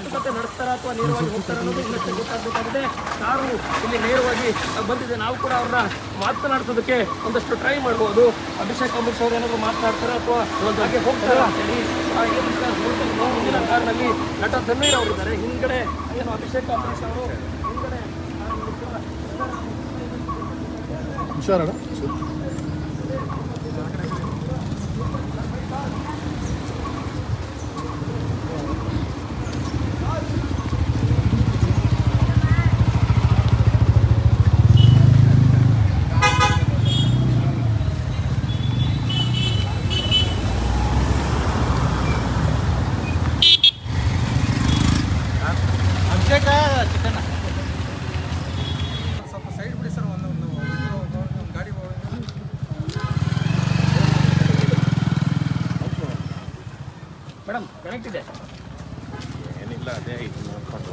ಮಾತುಕತೆ ನಡೆಸ್ತಾರ ಅಥವಾ ನೇರವಾಗಿ ಹೋಗ್ತಾರ ಅನ್ನೋದು ಇನ್ನಷ್ಟೇ ಗೊತ್ತಾಗಬೇಕಾಗಿದೆ. ಕಾರು ಇಲ್ಲಿ ನೇರವಾಗಿ ಬಂದಿದೆ. ನಾವು ಕೂಡ ಅವ್ರನ್ನ ಮಾತನಾಡಿಸೋದಕ್ಕೆ ಒಂದಷ್ಟು ಟ್ರೈ ಮಾಡ್ಬೋದು. ಅಭಿಷೇಕ್ ಅಂಬರೀಶ್ ಅವ್ರು ಏನಾದ್ರು ಮಾತನಾಡ್ತಾರೆ ಅಥವಾ ಹಾಗೆ ಹೋಗ್ತಾರ? ಮುಂದಿನ ಕಾರ್ನಲ್ಲಿ ನಟ ಧನ್ವೀರ್ ಅವರು ಇದ್ದಾರೆ. ಹಿಂದ್ಗಡೆ ಏನು ಅಭಿಷೇಕ್ ಅಂಬರೀಶ್ ಅವರು? ಹಿಂದ್ಗಡೆ ಹುಷಾರಣ ಅಭಿಷೇಕ ಚಿಕನ್ ಸ್ವಲ್ಪ ಸೈಡ್ ಬಿಡಿ ಸರ್ ಒಂದು ಒಂದು ಒಂದು ಗಾಡಿ ಮೇಡಮ್ ಕನೆಕ್ಟ್ ಇದೆ. ಏನಿಲ್ಲ ಅದೇ ಐದು ನೋಡ್ಕೊಂಡು